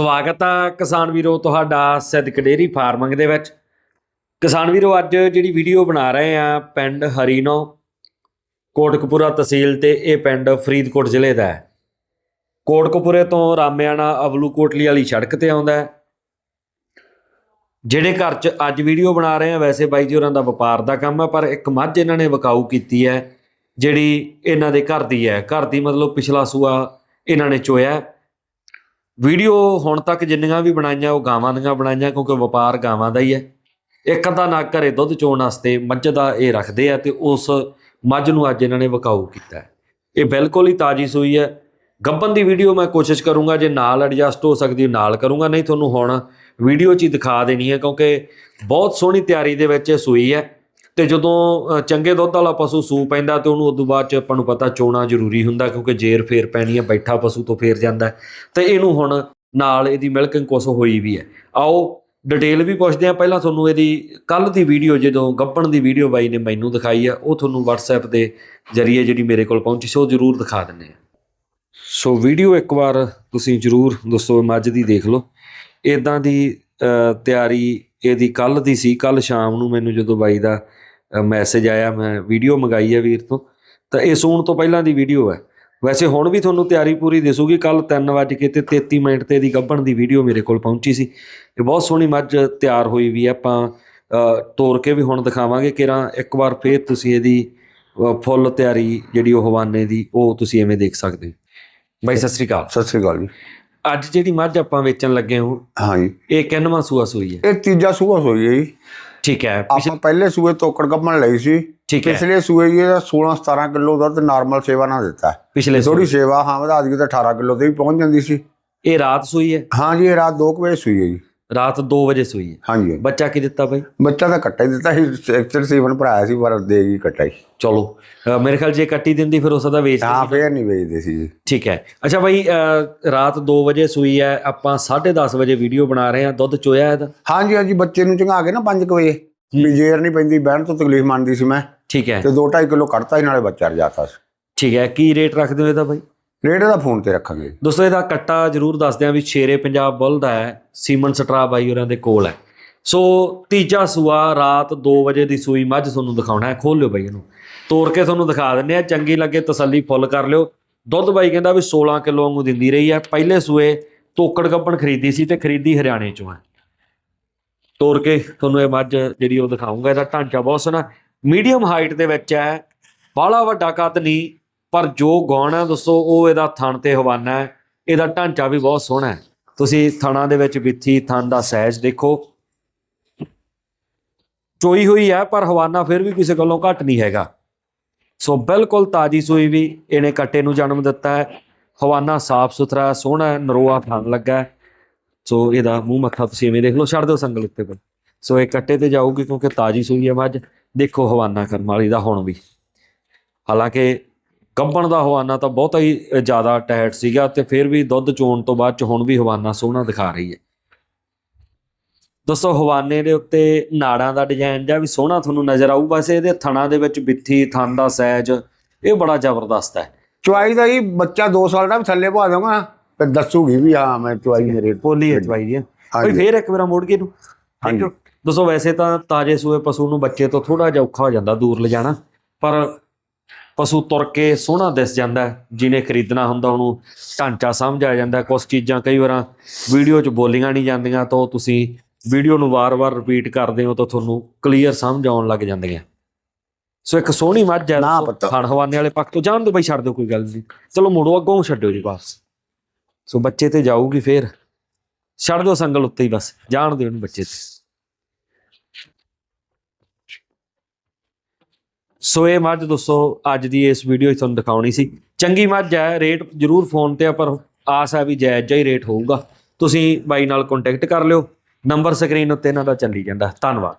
ਸਵਾਗਤ ਆ ਕਿਸਾਨ ਵੀਰੋ ਤੁਹਾਡਾ ਸਿੱਧਕ ਡੇਰੀ ਫਾਰਮਿੰਗ ਦੇ ਵਿੱਚ। ਕਿਸਾਨ ਵੀਰੋ, ਅੱਜ ਜਿਹੜੀ ਵੀਡੀਓ ਬਣਾ ਰਹੇ ਆ ਪਿੰਡ ਹਰੀਨੋ, ਕੋਟਕਪੂਰਾ ਤਹਿਸੀਲ ਤੇ ਇਹ ਪਿੰਡ ਫਰੀਦਕੋਟ ਜ਼ਿਲ੍ਹੇ ਦਾ ਹੈ। ਕੋਟਕਪੂਰੇ ਤੋਂ ਰਾਮਿਆਣਾ ਅਵਲੂ ਕੋਟਲੀ ਵਾਲੀ ਸੜਕ ਤੇ ਆਉਂਦਾ ਹੈ। ਜਿਹੜੇ ਘਰ 'ਚ ਅੱਜ ਵੀਡੀਓ ਬਣਾ ਰਹੇ ਆ, ਵੈਸੇ ਬਾਈ ਜੀ ਹੋਰਾਂ ਦਾ ਵਪਾਰ ਦਾ ਕੰਮ ਆ, ਪਰ ਇੱਕ ਮੱਝ ਇਹਨਾਂ ਨੇ ਵਿਕਾਊ ਕੀਤੀ ਹੈ, ਜਿਹੜੀ ਇਹਨਾਂ ਦੇ ਘਰ ਦੀ ਹੈ। ਘਰ ਦੀ ਮਤਲਬ ਪਿਛਲਾ ਸੂਆ ਇਹਨਾਂ ਨੇ ਚੋਇਆ। ਵੀਡੀਓ ਹੁਣ ਤੱਕ ਜਿੰਨੀਆਂ ਵੀ ਬਣਾਈਆਂ, ਉਹ ਗਾਵਾਂ ਦੀਆਂ ਬਣਾਈਆਂ, ਕਿਉਂਕਿ ਵਪਾਰ ਗਾਵਾਂ ਦਾ ਹੀ ਹੈ। ਇੱਕ ਅੱਧਾ ਨਾ ਘਰੇ ਦੁੱਧ ਚੋਣ ਵਾਸਤੇ ਮੱਝ ਦਾ ਇਹ ਰੱਖਦੇ ਆ ਤੇ ਉਸ ਮੱਝ ਨੂੰ ਅੱਜ ਇਹਨਾਂ ਨੇ ਵਿਕਾਊ ਕੀਤਾ ਇਹ ਬਿਲਕੁਲ ਹੀ ਤਾਜੀ ਸੂਈ ਹੈ। ਗੱਬਨ ਦੀ ਵੀਡੀਓ ਮੈਂ ਕੋਸ਼ਿਸ਼ ਕਰੂੰਗਾ ਜੇ ਨਾਲ ਐਡਜਸਟ ਹੋ ਸਕਦੀ ਨਾਲ ਕਰੂੰਗਾ, ਨਹੀਂ ਤੁਹਾਨੂੰ ਹੁਣ ਵੀਡੀਓ 'ਚ ਹੀ ਦਿਖਾ ਦੇਣੀ ਹੈ, ਕਿਉਂਕਿ ਬਹੁਤ ਸੋਹਣੀ ਤਿਆਰੀ ਦੇ ਵਿੱਚ ਇਹ ਸੂਈ ਹੈ। ਤੇ ਜਦੋਂ ਚੰਗੇ ਦੁੱਧ ਵਾਲਾ ਪਸ਼ੂ ਸੂ ਪੈਂਦਾ ਤੇ ਉਹਨੂੰ ਉਦੋਂ ਬਾਅਦ ਚ ਆਪਾਂ ਨੂੰ ਪਤਾ ਚੋਣਾ ਜ਼ਰੂਰੀ ਹੁੰਦਾ ਕਿਉਂਕਿ ਜੇਰ ਫੇਰ ਪੈਣੀ ਹੈ ਬੈਠਾ ਪਸ਼ੂ ਤੋਂ ਫੇਰ ਜਾਂਦਾ। ਹੈ। ਤੇ ਇਹਨੂੰ ਹੁਣ ਨਾਲ ਇਹਦੀ ਮਿਲਕਿੰਗ ਕੁਛ ਹੋਈ ਵੀ ਹੈ। ਆਓ, ਡਿਟੇਲ ਵੀ ਪੁੱਛਦੇ ਆ ਪਹਿਲਾਂ ਤੁਹਾਨੂੰ ਇਹਦੀ ਕੱਲ ਦੀ ਵੀਡੀਓ ਜਦੋਂ ਗੱਪਣ ਦੀ ਵੀਡੀਓ ਬਾਈ ਨੇ ਮੈਨੂੰ ਦਿਖਾਈ ਆ, ਉਹ ਤੁਹਾਨੂੰ WhatsApp ਦੇ ਜਰੀਏ ਜਿਹੜੀ ਮੇਰੇ ਕੋਲ ਪਹੁੰਚੀ ਸੀ, ਉਹ ਜ਼ਰੂਰ ਦਿਖਾ ਦਿੰਨੇ ਆ ਸੋ ਵੀਡੀਓ ਇੱਕ ਵਾਰ ਤੁਸੀਂ ਜ਼ਰੂਰ ਦੋਸਤੋ ਮੱਝ ਦੀ ਦੇਖ ਲਓ। ਇਦਾਂ ਦੀ ਤਿਆਰੀ ਇਹਦੀ ਕੱਲ ਦੀ ਸੀ। ਕੱਲ ਸ਼ਾਮ ਨੂੰ ਮੈਨੂੰ ਜਦੋਂ ਬਾਈ ਦਾ ਮੈਸੇਜ ਆਇਆ ਮੈਂ ਵੀਡੀਓ ਮੰਗਾਈ ਹੈ ਵੀਰ ਤੋਂ। ਤਾਂ ਇਹ ਸੂਣ ਤੋਂ ਪਹਿਲਾਂ ਦੀ ਵੀਡੀਓ ਹੈ ਵੈਸੇ ਹੁਣ ਵੀ ਤੁਹਾਨੂੰ ਤਿਆਰੀ ਪੂਰੀ ਦਿਸੂਗੀ ਕੱਲ 3 ਵਜੇ ਕੇ ਤੇ 33 ਮਿੰਟ ਤੇ ਇਹਦੀ ਗੱਭਣ ਦੀ ਵੀਡੀਓ ਮੇਰੇ ਕੋਲ ਪਹੁੰਚੀ ਸੀ। ਇਹ ਬਹੁਤ ਸੋਹਣੀ ਮੱਝ ਤਿਆਰ ਹੋਈ ਵੀ। ਆਪਾਂ ਤੋਰ ਕੇ ਵੀ ਹੁਣ ਦਿਖਾਵਾਂਗੇ ਕਿਰਾਂ ਇੱਕ ਵਾਰ ਫੇਰ ਤੁਸੀਂ ਇਹਦੀ ਫੁੱਲ ਤਿਆਰੀ ਜਿਹੜੀ ਉਹ ਹਵਾਨੇ ਦੀ ਉਹ ਤੁਸੀਂ ਐਵੇਂ ਦੇਖ ਸਕਦੇ ਹੋ। ਬਾਈ ਸਤਿ ਸ੍ਰੀ ਅਕਾਲ। ਸਤਿ ਸ੍ਰੀ ਅਕਾਲ ਜੀ। ਅੱਜ ਜਿਹੜੀ ਮੱਝ ਆਪਾਂ ਵੇਚਣ ਲੱਗੇ ਹਾਂ ਹਾਂ ਜੀ। ਇਹ ਕਿੰਨਵਾਂ ਸੂਆ ਸੂਈ ਹੈ? ਇਹ ਤੀਜਾ ਸੂਆ ਹੋਈ ਹੈ ਜੀ। ਠੀਕ ਹੈ। ਆਪਾਂ ਪਹਿਲੇ ਸੂਏ ਤੋਕੜ ਗੱਪਣ ਲਈ ਸੀ। ਠੀਕ ਹੈ। ਪਿਛਲੇ ਸੂਏ ਇਹਦਾ 16 17 ਕਿਲੋ ਦੁੱਧ ਨਾਰਮਲ ਸੇਵਾ ਨਾਲ ਦਿੱਤਾ। ਪਿਛਲੇ ਥੋੜੀ ਸੇਵਾ ਹਾਂ ਵਧਾ ਦਿੱਤੀ ਤਾਂ 18 ਕਿਲੋ ਤੇ ਵੀ ਪਹੁੰਚ ਜਾਂਦੀ ਸੀ। ਇਹ ਰਾਤ ਸੂਈ ਹੈ? ਹਾਂ ਜੀ ਇਹ ਰਾਤ 2 ਵਜੇ ਸੂਈ ਹੈ ਜੀ। ਰਾਤ 2 ਵਜੇ ਸੂਈ ਹੈ। ਹਾਂ ਜੀ ਬੱਚਾ ਕੀ ਦਿੱਤਾ ਬਾਈ? ਬੱਚਾ ਤਾਂ ਕੱਟਾ ਹੀ ਦਿੱਤਾ ਸੀ ਐਕਚੁਅਲ ਸੀਵਨ ਭਰਾਇਆ ਸੀ ਪਰ ਦੇ ਗਈ ਕੱਟਾ ਹੀ। ਚਲੋ ਮੇਰੇ ਖਿਆਲ ਜੇ ਕੱਟੀ ਦਿੰਦੀ ਫਿਰ ਉਸ ਦਾ ਵੇਚ ਹਾਂ ਫੇਰ। ਨਹੀਂ ਵੇਚਦੇ ਸੀ ਠੀਕ ਹੈ। ਅੱਛਾ ਬਾਈ ਰਾਤ 2 ਵਜੇ ਸੂਈ ਹੈ ਆਪਾਂ 10:30 ਵਜੇ ਵੀਡੀਓ ਬਣਾ ਰਹੇ ਹਾਂ। ਦੁੱਧ ਚੋਇਆ ਇਹਦਾ? ਹਾਂ ਜੀ ਹਾਂ ਜੀ ਬੱਚੇ ਨੂੰ ਚੰਗਾ ਕੇ ਨਾ 5 ਵਜੇ। ਵੀ ਜੇਰ ਨਹੀਂ ਪੈਂਦੀ ਬਹਿਣ ਤੋਂ ਤਕਲੀਫ ਮੰਨਦੀ ਸੀ ਮੈਂ। ਠੀਕ ਹੈ। ਤੇ 2.5 ਕਿਲੋ ਕੱਟਤਾ ਹੀ ਨਾਲੇ ਬੱਚਾ ਰਜਾਤਾ ਸੀ। ਠੀਕ ਹੈ ਕੀ ਰੇਟ ਰੱਖਦੇ ਹੋ ਇਹਦਾ ਬਾਈ? ਰੇਟ ਦਾ ਫੋਨ ਤੇ ਰੱਖਾਂਗੇ। ਦੋਸਤੋ, ਇਹਦਾ ਕੱਟਾ ਜਰੂਰ ਦੱਸ ਦਿਆਂ ਵੀ ਸ਼ੇਰੇ ਪੰਜਾਬ ਬੁੱਲ ਦਾ ਹੈ, ਸੀਮਨ ਸਟਰਾ ਬਾਈ ਹੋਰਾਂ ਦੇ ਕੋਲ ਹੈ। ਸੋ ਤੀਜਾ ਸੂਆ ਰਾਤ 2 ਵਜੇ ਦੀ ਸੂਈ ਮੱਝ ਤੁਹਾਨੂੰ ਦਿਖਾਉਣਾ ਹੈ। ਖੋਲ ਲਿਓ ਬਾਈ ਇਹਨੂੰ। ਤੋੜ ਕੇ ਤੁਹਾਨੂੰ ਦਿਖਾ ਦਿੰਨੇ ਆ ਚੰਗੀ ਲੱਗੇ ਤਸੱਲੀ ਫੁੱਲ ਕਰ ਲਿਓ। ਦੁੱਧ ਬਾਈ ਕਹਿੰਦਾ ਵੀ 16 ਕਿਲੋ ਵਾਂਗੂ ਦਿੰਦੀ ਰਹੀ ਹੈ। ਪਹਿਲੇ ਸੂਏ ਤੋਕੜ ਗੱਪਣ ਖਰੀਦੀ ਸੀ ਤੇ ਖਰੀਦੀ ਹਰਿਆਣੇ ਚੋਂ ਹੈ। ਤੋੜ ਕੇ ਤੁਹਾਨੂੰ ਇਹ ਮੱਝ ਜਿਹੜੀ ਉਹ ਦਿਖਾਉਂਗਾ ਇਹਦਾ ਢਾਂਚਾ ਬਹੁਤ ਸੋਹਣਾ। ਮੀਡੀਅਮ ਹਾਈਟ ਦੇ ਵਿੱਚ ਹੈ। ਬਾਹਲਾ ਵੱਡਾ ਕੱਦ ਨਹੀਂ। ਪਰ ਜੋ ਗੌਣ ਦੱਸੋ, ਉਹ ਇਹਦਾ ਥਣ ਤੇ ਹਵਾਨਾ ਹੈ। ਇਹਦਾ ਢਾਂਚਾ ਵੀ ਬਹੁਤ ਸੋਹਣਾ ਹੈ। ਤੁਸੀਂ ਥਣਾ ਦੇ ਵਿੱਚ ਵਿੱਥੀ ਥਣ ਦਾ ਸਹਿਜ ਦੇਖੋ। ਚੋਈ ਹੋਈ ਹੈ, ਪਰ ਹਵਾਨਾ ਫਿਰ ਵੀ ਕਿਸੇ ਗੱਲੋਂ ਘੱਟ ਨਹੀਂ ਹੈਗਾ। ਸੋ ਬਿਲਕੁਲ ਤਾਜੀ ਸੂਈ ਵੀ ਇਹਨੇ ਕੱਟੇ ਨੂੰ ਜਨਮ ਦਿੱਤਾ ਹੈ। ਹਵਾਨਾ ਸਾਫ਼ ਸੁਥਰਾ, ਸੋਹਣਾ, ਨਰੋਆ ਥਣ ਲੱਗਾ ਸੋ ਇਹਦਾ ਮੂੰਹ ਮੱਥਾ ਤੁਸੀਂ ਐਵੇਂ ਦੇਖ ਲਓ, ਛੱਡ ਦਿਓ ਸੰਗਲ ਉੱਤੇ ਕੋਲ ਸੋ ਇਹ ਕੱਟੇ ਤੇ ਜਾਊਗੀ ਕਿਉਂਕਿ ਤਾਜੀ ਸੂਈ ਹੈ ਮੱਝ। ਦੇਖੋ ਹਵਾਨਾ ਕਰਨ ਵਾਲੀ ਦਾ ਹੁਣ ਵੀ। ਹਾਲਾਂਕਿ ਕੰਪਣ ਦਾ ਹਵਾਨਾ ਤਾਂ ਬਹੁਤਾ ਹੀ ਜ਼ਿਆਦਾ ਟਾਇਟ ਸੀਗਾ ਤੇ ਫਿਰ ਵੀ ਦੁੱਧ ਚੋਣ ਤੋਂ ਬਾਅਦ ਚ ਹੁਣ ਵੀ ਹਵਾਨਾ ਸੋਹਣਾ ਦਿਖਾ ਰਹੀ ਹੈ। ਦੋਸਤੋ ਹਵਾਨੇ ਦੇ ਉੱਤੇ ਨਾੜਾਂ ਦਾ ਡਿਜ਼ਾਈਨ ਜਾਂ ਵੀ ਸੋਹਣਾ ਤੁਹਾਨੂੰ ਨਜ਼ਰ ਆਊ? ਬਸ ਇਹਦੇ ਥਣਾ ਦੇ ਵਿੱਚ ਬਿੱਥੀ ਥਣ ਦਾ ਸਾਈਜ਼ ਇਹ ਬੜਾ ਜ਼ਬਰਦਸਤ ਹੈ। ਚੁਆਈ ਦਾ ਜੀ ਬੱਚਾ 2 ਸਾਲ ਦਾ ਵੀ ਥੱਲੇ ਪਾ ਦਵਾਂਗਾ ਫਿਰ ਦੱਸੂਗੀ ਵੀ ਹਾਂ ਮੈਂ ਚੁਆਈ ਮੇਰੇ ਪੋਲੀ ਹੈ ਚਵਾਈ ਦੀ। ਕੋਈ। ਫੇਰ ਇੱਕ ਵਾਰ ਮੋੜ ਕੇ ਨੂੰ ਹਾਂਜੀ। ਦੋਸਤੋ ਵੈਸੇ ਤਾਂ ਤਾਜੇ ਸੂਏ ਪਸ਼ੂ ਨੂੰ ਬੱਚੇ ਤੋਂ ਥੋੜਾ ਜਿਹਾ ਔਖਾ ਹੋ ਜਾਂਦਾ ਦੂਰ ਲਿਜਾਣਾ ਪਰ ਪਸ਼ੂ ਤੁਰ ਕੇ ਸੋਹਣਾ ਦਿਸ ਜਾਂਦਾ। ਜਿਹਨੇ ਖਰੀਦਣਾ ਹੁੰਦਾ ਉਹਨੂੰ ਢਾਂਚਾ ਸਮਝ ਆ ਜਾਂਦਾ ਕੁਝ ਚੀਜ਼ਾਂ ਕਈ ਵਾਰਾਂ ਵੀਡੀਓ 'ਚ ਬੋਲੀਆਂ ਨਹੀਂ ਜਾਂਦੀਆਂ ਤਾਂ ਤੁਸੀਂ ਵੀਡੀਓ ਨੂੰ ਵਾਰ-ਵਾਰ ਰਿਪੀਟ ਕਰਦੇ ਹੋ ਤਾਂ ਤੁਹਾਨੂੰ ਕਲੀਅਰ ਸਮਝ ਆਉਣ ਲੱਗ ਜਾਂਦੀਆਂ। ਸੋ ਇੱਕ ਸੋਹਣੀ ਮੱਝ ਹੈ ਨਾ। ਥਣ ਹਵਾਨੇ ਵਾਲੇ ਪੱਖ ਤੋਂ ਜਾਣ ਦੋ ਬਈ ਛੱਡ ਦਿਓ ਕੋਈ ਗੱਲ ਨਹੀਂ। ਚਲੋ ਮੁੜੋ ਅੱਗੋਂ ਛੱਡਿਓ ਜੀ ਬਸ ਸੋ ਬੱਚੇ ਤੇ ਜਾਊਗੀ ਫੇਰ। ਛੱਡ ਦਿਓ ਸੰਗਲ ਉੱਤੇ ਹੀ ਬਸ ਜਾਣ ਦਿਓ ਇਹਨੂੰ ਬੱਚੇ ਤੇ। ਸੋ ਇਹ ਮੱਝ ਦੋਸਤੋ, ਅੱਜ ਦੀ ਇਸ ਵੀਡੀਓ 'ਚ ਤੁਹਾਨੂੰ ਦਿਖਾਉਣੀ ਸੀ। ਚੰਗੀ ਮੱਝ ਹੈ ਰੇਟ ਜ਼ਰੂਰ ਫੋਨ ਤੇ ਆ, ਪਰ ਆਸ ਹੈ ਵੀ ਜਾਇਜ਼ ਜਿਹਾ ਹੀ ਰੇਟ ਹੋਊਗਾ। ਤੁਸੀਂ ਬਾਈ ਨਾਲ ਕੰਟੈਕਟ ਕਰ ਲਿਓ। ਨੰਬਰ ਸਕਰੀਨ ਉੱਤੇ ਇਹਨਾਂ ਦਾ ਚੱਲੀ ਜਾਂਦਾ। ਧੰਨਵਾਦ।